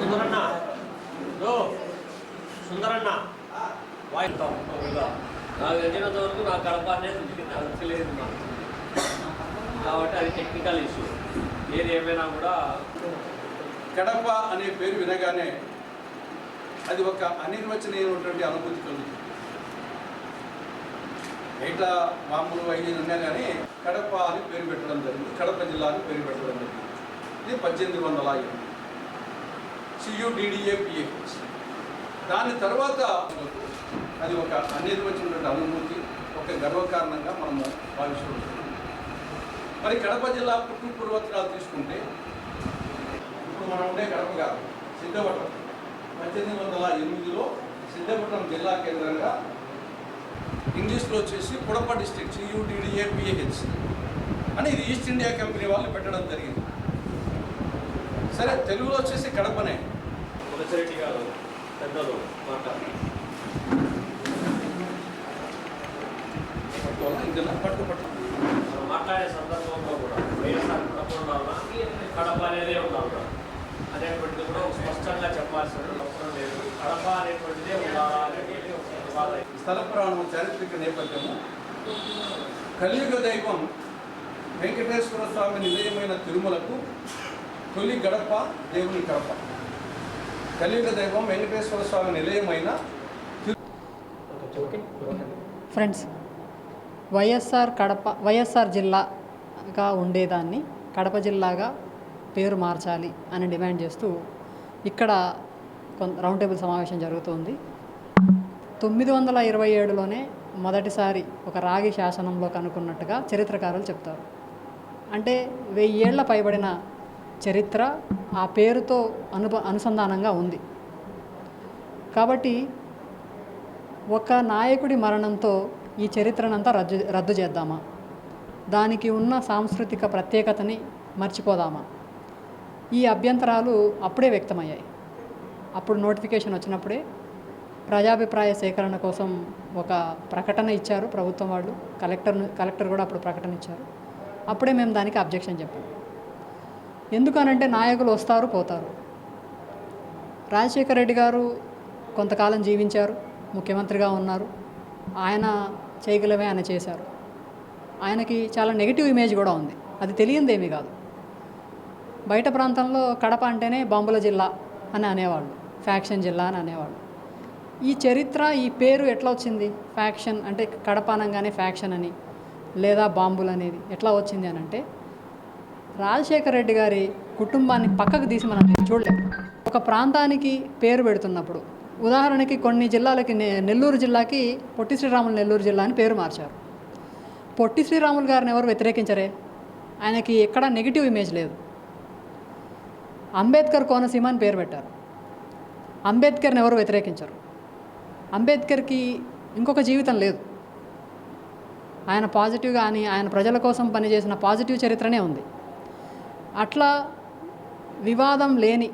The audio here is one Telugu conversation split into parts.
సుందరన్న. సుందరన్న. నాకు తెలిసినంత వరకు నా కడప అనేది నాకు తెలియదు నాకు. కాబట్టి అది టెక్నికల్ ఇష్యూ ఏది ఏమైనా కూడా కడప అనే పేరు వినగానే అది ఒక అనిర్వచనీయమైనటువంటి అనుభూతి కలుగుతుంది. ఇట్లా మామూలు అయ్యి ఉన్నా కానీ కడప అని పేరు పెట్టడం జరిగింది. కడప జిల్లా అని పేరు పెట్టడం జరిగింది. ఇది పద్దెనిమిది వందల ఎనిమిది సియుడిడిఏపిఏ దాని తర్వాత అది ఒక అన్నిర్వచనటువంటి అనుభూతి ఒక గర్వకారణంగా మనము భావిస్తున్నాం మరి కడప జిల్లా పుట్టు పూర్వత్రాలు తీసుకుంటే ఇప్పుడు మనం ఉండే కడప కాదు సిద్ధపట్నం. పద్దెనిమిది వందల ఎనిమిదిలో సిద్ధపట్నం జిల్లా కేంద్రంగా ఇంగ్లీష్లో వచ్చేసి పుడప డిస్ట్రిక్ట్ సియుడిడిఏపిఏహెచ్ అని ఇది ఈస్ట్ ఇండియా కంపెనీ వాళ్ళు పెట్టడం జరిగింది. సరే తెలుగులో వచ్చేసి కడపనే. తులసిరెడ్డి గారు పెద్దలు మాట్లాడారు పట్టు పట్టు మాట్లాడే సందర్భంలో కూడా వైఎస్ఆర్ కుటుంబంలో కడప అనేదే ఉండాలి అనేటువంటిది కూడా స్పష్టంగా చెప్పాల్సిన అవసరం లేదు. కడప అనేటువంటిదే ఉండాలా. స్థల పురాణం చారిత్రక నేపథ్యము. కలియుగ దైవం వెంకటేశ్వర స్వామి నిలయమైన తిరుమలకు తొలి గడప దేవుని గడప. కలియుగ దైవం వెంకటేశ్వర స్వామి నిలయమైన ఫ్రెండ్స్ వైఎస్ఆర్ కడప వైఎస్ఆర్ జిల్లాగా ఉండేదాన్ని కడప జిల్లాగా పేరు మార్చాలి అని డిమాండ్ చేస్తూ ఇక్కడ కొంత రౌండ్ టేబుల్ సమావేశం జరుగుతుంది. తొమ్మిది వందల ఇరవై ఏడులోనే మొదటిసారి ఒక రాగి శాసనంలో కనుక్కున్నట్టుగా చరిత్రకారులు చెప్తారు. అంటే వెయ్యేళ్ళ పైబడిన చరిత్ర ఆ పేరుతో అనుబ అనుసంధానంగా ఉంది. కాబట్టి ఒక నాయకుడి మరణంతో ఈ చరిత్రనంతా రద్దు రద్దు చేద్దామా? దానికి ఉన్న సాంస్కృతిక ప్రత్యేకతని మర్చిపోదామా? ఈ అభ్యంతరాలు అప్పుడే వ్యక్తమయ్యాయి. అప్పుడు నోటిఫికేషన్ వచ్చినప్పుడే ప్రజాభిప్రాయ సేకరణ కోసం ఒక ప్రకటన ఇచ్చారు ప్రభుత్వం వాళ్ళు. కలెక్టర్ కలెక్టర్ కూడా అప్పుడు ప్రకటన ఇచ్చారు. అప్పుడే మేము దానికి అబ్జెక్షన్ చెప్పాము ఎందుకనంటే నాయకులు వస్తారు పోతారు. రాజశేఖర రెడ్డి గారు కొంతకాలం జీవించారు ముఖ్యమంత్రిగా ఉన్నారు. ఆయన చేయగలమే ఆయన చేశారు. ఆయనకి చాలా నెగిటివ్ ఇమేజ్ కూడా ఉంది. అది తెలియందేమీ కాదు. బయట ప్రాంతంలో కడప అంటేనే బాంబుల జిల్లా అని అనేవాళ్ళు ఫ్యాక్షన్ జిల్లా అని అనేవాళ్ళు. ఈ చరిత్ర ఈ పేరు ఎట్లా వచ్చింది? ఫ్యాక్షన్ అంటే కడప అనగానే ఫ్యాక్షన్ అని లేదా బాంబులు అనేది ఎట్లా వచ్చింది అని అంటే రాజశేఖర రెడ్డి గారి కుటుంబాన్ని పక్కకు తీసి మనం చూడలేము ఒక ప్రాంతానికి పేరు పెడుతున్నప్పుడు ఉదాహరణకి కొన్ని జిల్లాలకి నె- నెల్లూరు జిల్లాకి పొట్టి శ్రీరాములు నెల్లూరు జిల్లా అని పేరు మార్చారు. పొట్టి శ్రీరాములు గారిని ఎవరు వ్యతిరేకించరే? ఆయనకి ఎక్కడ నెగిటివ్ ఇమేజ్ లేదు. అంబేద్కర్ కోనసీమ అని పేరు పెట్టారు. అంబేద్కర్ని ఎవరు వ్యతిరేకించరు? అంబేద్కర్కి ఇంకొక జీవితం లేదు. ఆయన పాజిటివ్ కానీ ఆయన ప్రజల కోసం పనిచేసిన పాజిటివ్ చరిత్రనే ఉంది. అట్లా వివాదం లేని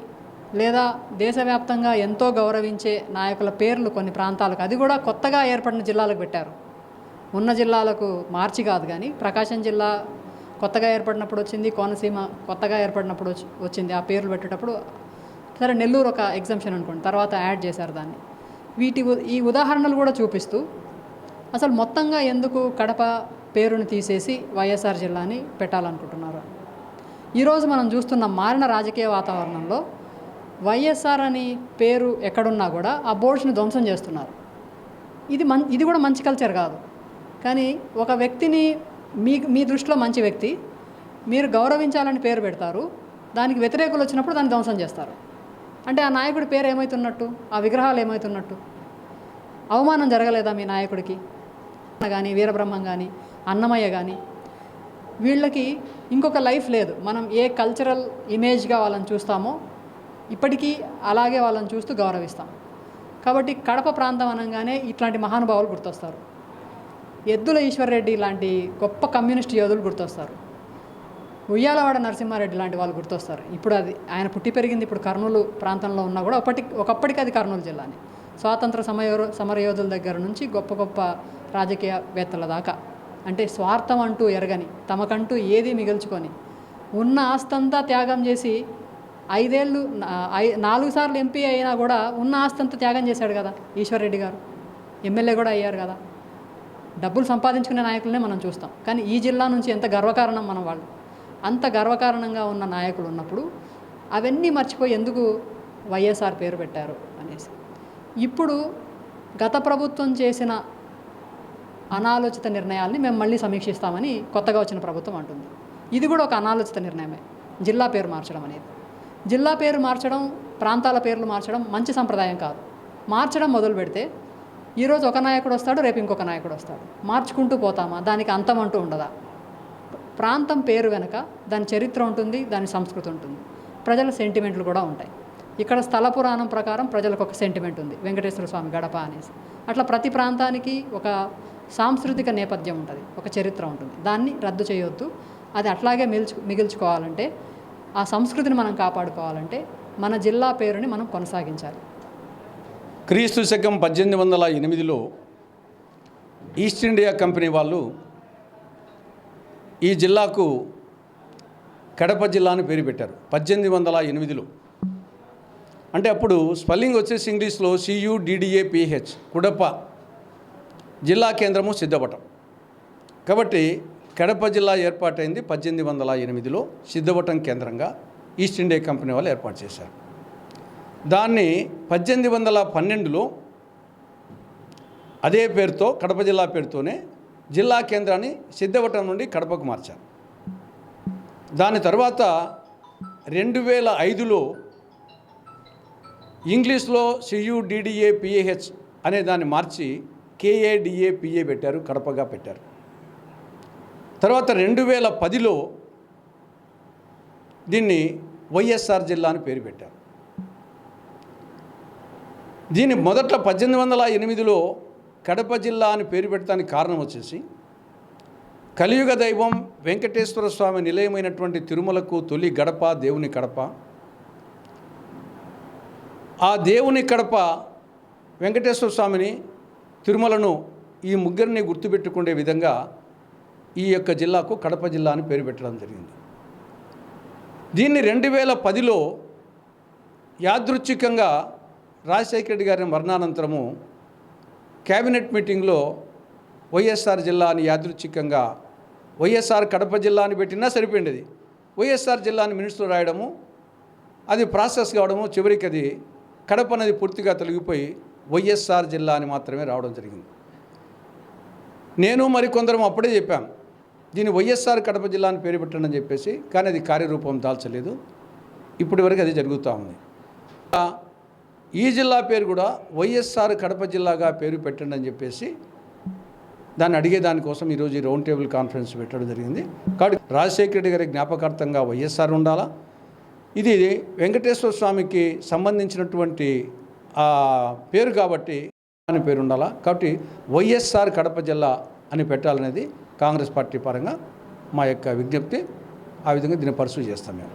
లేదా దేశవ్యాప్తంగా ఎంతో గౌరవించే నాయకుల పేర్లు కొన్ని ప్రాంతాలకు అది కూడా కొత్తగా ఏర్పడిన జిల్లాలకు పెట్టారు. ఉన్న జిల్లాలకు మార్చి కాదు కానీ ప్రకాశం జిల్లా కొత్తగా ఏర్పడినప్పుడు వచ్చింది కోనసీమ కొత్తగా ఏర్పడినప్పుడు వచ్చి వచ్చింది. ఆ పేర్లు పెట్టేటప్పుడు సరే నెల్లూరు ఒక ఎగ్జామ్షన్ అనుకోండి తర్వాత యాడ్ చేశారు దాన్ని. వీటి ఈ ఉదాహరణలు కూడా చూపిస్తూ అసలు మొత్తంగా ఎందుకు కడప పేరును తీసేసి వైఎస్ఆర్ జిల్లాని పెట్టాలనుకుంటున్నారు? ఈరోజు మనం చూస్తున్న మారిన రాజకీయ వాతావరణంలో వైఎస్ఆర్ అని పేరు ఎక్కడున్నా కూడా ఆ బోర్డ్స్ని ధ్వంసం చేస్తున్నారు. ఇది మం ఇది కూడా మంచి కల్చర్ కాదు. కానీ ఒక వ్యక్తిని మీ మీ దృష్టిలో మంచి వ్యక్తి మీరు గౌరవించాలని పేరు పెడతారు దానికి వ్యతిరేకులు వచ్చినప్పుడు దాన్ని ధ్వంసం చేస్తారు. అంటే ఆ నాయకుడి పేరు ఏమవుతున్నట్టు ఆ విగ్రహాలు ఏమవుతున్నట్టు అవమానం జరగలేదా మీ నాయకుడికి? కానీ వీరబ్రహ్మం కానీ అన్నమయ్య కానీ వీళ్ళకి ఇంకొక లైఫ్ లేదు. మనం ఏ కల్చరల్ ఇమేజ్గా వాళ్ళని చూస్తామో ఇప్పటికీ అలాగే వాళ్ళని చూస్తూ గౌరవిస్తాం. కాబట్టి కడప ప్రాంతం అనగానే ఇట్లాంటి మహానుభావులు గుర్తొస్తారు. ఎద్దుల ఈశ్వర్రెడ్డి లాంటి గొప్ప కమ్యూనిస్ట్ యోధులు గుర్తొస్తారు. ఉయ్యాలవాడ నరసింహారెడ్డి లాంటి వాళ్ళు గుర్తొస్తారు. ఇప్పుడు అది ఆయన పుట్టి పెరిగింది ఇప్పుడు కర్నూలు ప్రాంతంలో ఉన్నా కూడా ఒకటి ఒకప్పటికి అది కర్నూలు జిల్లాని. స్వాతంత్ర సమయ సమరయోధుల దగ్గర నుంచి గొప్ప గొప్ప రాజకీయవేత్తల దాకా. అంటే స్వార్థం అంటూ ఎరగని తమకంటూ ఏది మిగుల్చుకొని ఉన్న ఆస్తంతా త్యాగం చేసి ఐదేళ్ళు నాలుగు సార్లు ఎంపీ అయినా కూడా ఉన్న ఆస్తంతా త్యాగం చేశాడు కదా ఈశ్వర్రెడ్డి గారు. ఎమ్మెల్యే కూడా అయ్యారు కదా. డబ్బులు సంపాదించుకునే నాయకులనే మనం చూస్తాం. కానీ ఈ జిల్లా నుంచి ఎంత గర్వకారణం మన వాళ్ళు. అంత గర్వకారణంగా ఉన్న నాయకులు ఉన్నప్పుడు అవన్నీ మర్చిపోయి ఎందుకు వైఎస్ఆర్ పేరు పెట్టారు అనేసి. ఇప్పుడు గత ప్రభుత్వం చేసిన అనాలోచిత నిర్ణయాల్ని మేము మళ్ళీ సమీక్షిస్తామని కొత్తగా వచ్చిన ప్రభుత్వం అంటుంది. ఇది కూడా ఒక అనాలోచిత నిర్ణయమే. జిల్లా పేరు మార్చడం అనేది. జిల్లా పేరు మార్చడం ప్రాంతాల పేర్లు మార్చడం మంచి సంప్రదాయం కాదు. మార్చడం మొదలు పెడితే ఈరోజు ఒక నాయకుడు వస్తాడు రేపు ఇంకొక నాయకుడు వస్తాడు. మార్చుకుంటూ పోతామా? దానికి అంతం అంటూ ఉండదా? ప్రాంతం పేరు వెనుక దాని చరిత్ర ఉంటుంది దాని సంస్కృతి ఉంటుంది. ప్రజల సెంటిమెంట్లు కూడా ఉంటాయి. ఇక్కడ స్థల పురాణం ప్రకారం ప్రజలకు ఒక సెంటిమెంట్ ఉంది. వెంకటేశ్వర స్వామి గడప అనేసి. అట్లా ప్రతి ప్రాంతానికి ఒక సాంస్కృతిక నేపథ్యం ఉంటుంది ఒక చరిత్ర ఉంటుంది. దాన్ని రద్దు చేయొద్దు. అది అట్లాగే మిల్చు మిగిల్చుకోవాలంటే ఆ సంస్కృతిని మనం కాపాడుకోవాలంటే మన జిల్లా పేరుని మనం కొనసాగించాలి. క్రీస్తు శకం పద్దెనిమిది వందల ఎనిమిదిలో ఈస్ట్ ఇండియా కంపెనీ వాళ్ళు ఈ జిల్లాకు కడప జిల్లా అని పేరు పెట్టారు పద్దెనిమిది వందల ఎనిమిదిలో. అంటే అప్పుడు స్పెల్లింగ్ వచ్చేసి ఇంగ్లీష్లో సియుడిడిఏపిహెచ్ కుడప. జిల్లా కేంద్రము సిద్ధవటం. కాబట్టి కడప జిల్లా ఏర్పాటైంది పద్దెనిమిది వందల ఎనిమిదిలో సిద్ధవటం కేంద్రంగా ఈస్ట్ ఇండియా కంపెనీ వాళ్ళు ఏర్పాటు చేశారు. దాన్ని పద్దెనిమిది వందల పన్నెండులో అదే పేరుతో కడప జిల్లా పేరుతోనే జిల్లా కేంద్రాన్ని సిద్ధవటం నుండి కడపకు మార్చారు. దాని తర్వాత రెండు వేల ఐదులో ఇంగ్లీష్లో సియుడిడిఏ పిఏహెచ్ అనే దాన్ని మార్చి కేఏడిఏ పిఏ పెట్టారు కడపగా పెట్టారు. తర్వాత రెండు వేల పదిలో దీన్ని వైఎస్ఆర్ జిల్లా అని పేరు పెట్టారు. దీని మొదట పద్దెనిమిది వందల ఎనిమిదిలో కడప జిల్లా అని పేరు పెట్టడానికి కారణం వచ్చేసి కలియుగ దైవం వెంకటేశ్వర స్వామి నిలయమైనటువంటి తిరుమలకు తొలి గడప దేవుని కడప. ఆ దేవుని కడప వెంకటేశ్వర స్వామిని తిరుమలను ఈ ముగ్గురిని గుర్తుపెట్టుకునే విధంగా ఈ యొక్క జిల్లాకు కడప జిల్లా అని పేరు పెట్టడం జరిగింది. దీన్ని రెండు వేల పదిలో యాదృచ్ఛికంగా రాజశేఖర రెడ్డి గారి మరణానంతరము కేబినెట్ మీటింగ్లో వైఎస్ఆర్ జిల్లా అని యాదృచ్ఛికంగా వైఎస్ఆర్ కడప జిల్లా అని పెట్టినా సరిపోయింది వైఎస్ఆర్ జిల్లా అని మినిస్టర్ రాయడము అది ప్రాసెస్ కావడము చివరికి అది కడప అనేది పూర్తిగా తొలగిపోయి వైఎస్ఆర్ జిల్లా అని మాత్రమే రావడం జరిగింది. నేను మరికొందరం అప్పుడే చెప్పాం దీన్ని వైఎస్ఆర్ కడప జిల్లా అని పేరు పెట్టండి అని చెప్పేసి కానీ అది కార్యరూపం దాల్చలేదు. ఇప్పటి వరకు అది జరుగుతూ ఉంది. ఈ జిల్లా పేరు కూడా వైఎస్ఆర్ కడప జిల్లాగా పేరు పెట్టండి అని చెప్పేసి దాన్ని అడిగే దానికోసం ఈరోజు ఈ రౌండ్ టేబుల్ కాన్ఫరెన్స్ పెట్టడం జరిగింది. కాబట్టి రాజశేఖర రెడ్డి గారి జ్ఞాపకార్థంగా వైఎస్ఆర్ ఉండాలా? ఇది వెంకటేశ్వర స్వామికి సంబంధించినటువంటి పేరు కాబట్టి అని పేరు ఉండాలా? కాబట్టి వైఎస్ఆర్ కడప జిల్లా అని పెట్టాలనేది కాంగ్రెస్ పార్టీ పరంగా మా యొక్క విజ్ఞప్తి. ఆ విధంగా దీన్ని పరిశీలి చేస్తాం మేము.